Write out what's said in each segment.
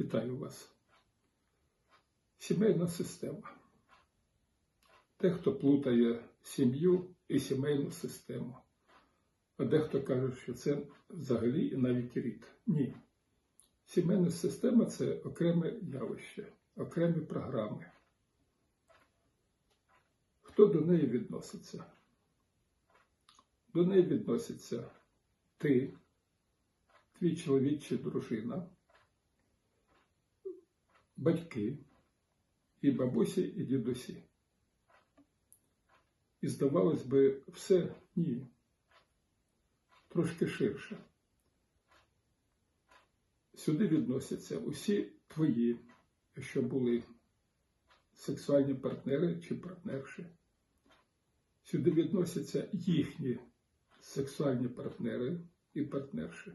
Вітаю вас. Сімейна система. Дехто плутає сім'ю і сімейну систему. А дехто каже, що це взагалі і навіть рід. Ні. Сімейна система це окреме явище, окремі програми. Хто до неї відноситься? До неї відноситься ти, твій чоловік чи дружина, батьки, і бабусі, і дідусі. І здавалось би, все ні. Трошки ширше. Сюди відносяться усі твої, що були сексуальні партнери чи партнерші. Сюди відносяться їхні сексуальні партнери і партнерші.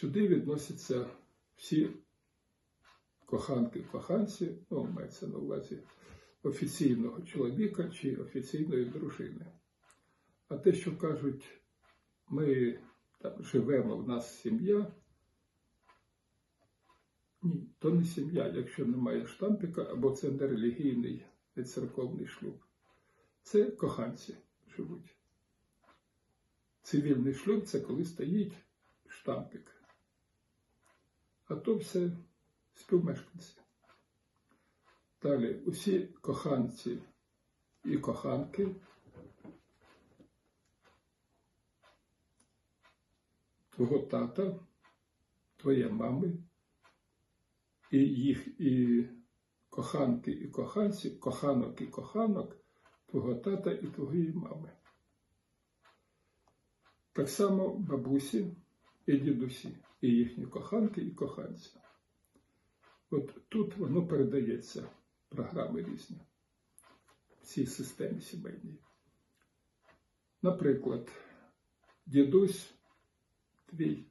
Сюди відносяться всі коханки, коханці, ну, мається на увазі офіційного чоловіка чи офіційної дружини. А те, що кажуть, ми там живемо, в нас сім'я. Ні, то не сім'я, якщо немає штампіка, або це не релігійний, не церковний шлюб. Це коханці живуть. Цивільний шлюб це коли стоїть штампік. А то все співмешканці. Далі усі коханці і коханки твого тата, твоєї мами, і їх і коханки, і коханці, коханок і коханок твого тата і твоєї мами. Так само бабусі і дідусі, і їхні коханки і коханці. От тут воно передається, програми різні в цій системі сімейній. Наприклад, дідусь твій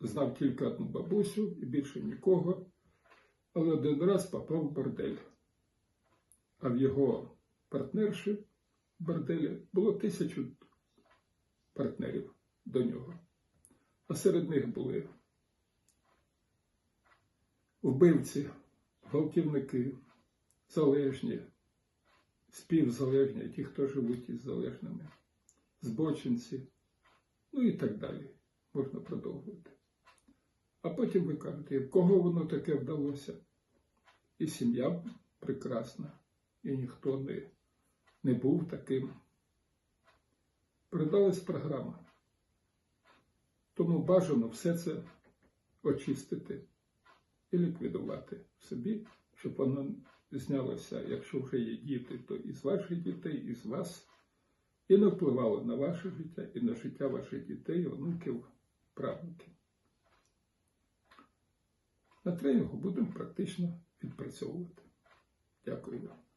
знав тільки одну бабусю і більше нікого, але один раз попав в бордель. А в його партнерші в борделі було тисячу партнерів до нього. А серед них були вбивці, гвалтівники, залежні, співзалежні, ті, хто живуть із залежними, збочинці, ну і так далі. Можна продовжувати. А потім ви кажете, в кого воно таке вдалося? І сім'я прекрасна, і ніхто не, не був таким. Передалась програма. Тому бажано все це очистити і ліквідувати в собі, щоб воно знялося, якщо вже є діти, то із ваших дітей, із вас, і не впливало на ваше життя і на життя ваших дітей, онуків, правнуків. На його будемо практично відпрацьовувати. Дякую вам.